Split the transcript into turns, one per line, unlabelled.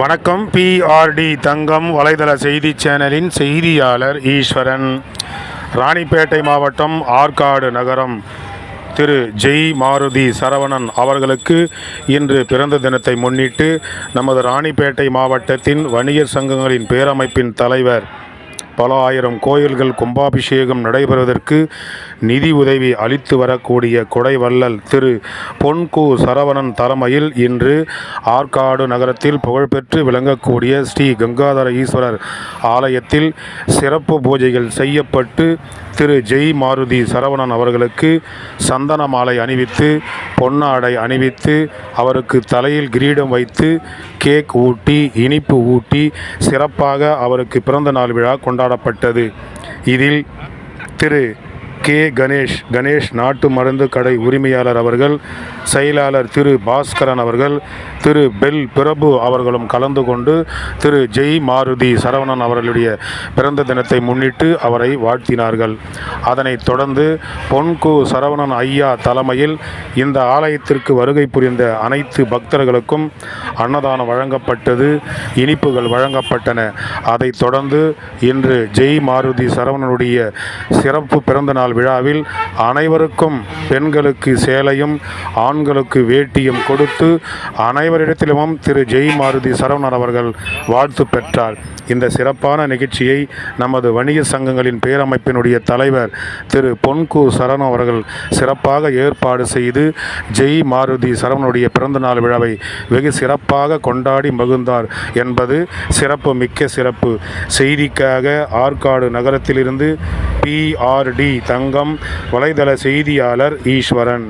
வணக்கம். பிஆர்டி தங்கம் வலைதள செய்தி சேனலின் செய்தியாளர் ஈஸ்வரன். ராணிப்பேட்டை மாவட்டம் ஆற்காடு நகரம் திரு ஜெய் மாருதி சரவணன் அவர்களுக்கு இன்று பிறந்த தினத்தை முன்னிட்டு நமது ராணிப்பேட்டை மாவட்டத்தின் வணிகர் சங்கங்களின் பேரமைப்பின் தலைவர் பல ஆயிரம் கோயில்கள் கும்பாபிஷேகம் நடைபெறுவதற்கு நிதி உதவி அளித்து வரக்கூடிய கொடைவள்ளல் திரு பொன்கு சரவணன் தலைமையில் இன்று ஆற்காடு நகரத்தில் புகழ்பெற்று விளங்கக்கூடிய ஸ்ரீ கங்காதர ஈஸ்வரர் ஆலயத்தில் சிறப்பு பூஜைகள் செய்யப்பட்டு திரு ஜெய் மாருதி சரவணன் அவர்களுக்கு சந்தன மாலை அணிவித்து பொன்னாடை அணிவித்து அவருக்கு தலையில் கிரீடம் வைத்து கேக் ஊட்டி இனிப்பு ஊட்டி சிறப்பாக அவருக்கு பிறந்த நாள் விழா கொண்டாடப்பட்டது. இதில் திரு. கே. கணேஷ். கணேஷ் நாட்டு மருந்து கடை உரிமையாளர் அவர்கள் செயலாளர் திரு. பாஸ்கரன் அவர்கள் திரு. பெல். பிரபு அவர்களும் கலந்து கொண்டு திரு. ஜெய் மாருதி சரவணன் அவர்களுடைய பிறந்த தினத்தை முன்னிட்டு அவரை வாழ்த்தினார்கள். அதனைத் தொடர்ந்து பொன்கு சரவணன் ஐயா தலைமையில் இந்த ஆலயத்திற்கு வருகை புரிந்த அனைத்து பக்தர்களுக்கும் அன்னதானம் வழங்கப்பட்டது இனிப்புகள் வழங்கப்பட்டன. அதைத் தொடர்ந்து இன்று ஜெய் மாருதி சரவணனுடைய சிறப்பு பிறந்த நாள் விழாவில் அனைவருக்கும் பெண்களுக்கு சேலையும் ஆண்களுக்கு வேட்டியும் கொடுத்து அனைவரிடத்திலும் திரு. ஜெய் மாருதி சரவணன் அவர்கள் வாழ்த்து பெற்றார். இந்த சிறப்பான நிகழ்ச்சியை நமது வணிக சங்கங்களின் பேரமைப்பினுடைய தலைவர் திரு. பொன்கு சரண் அவர்கள் சிறப்பாக ஏற்பாடு செய்து ஜெய் மாருதி சரவனுடைய பிறந்தநாள் விழாவை வெகு சிறப்பாக கொண்டாடி மகிழ்ந்தார் என்பது சிறப்பு மிக்க சிறப்பு. செய்திக்காக ஆற்காடு நகரத்திலிருந்து பிஆர்டி தங்கம் வலைதள செய்தியாளர் ஈஸ்வரன்.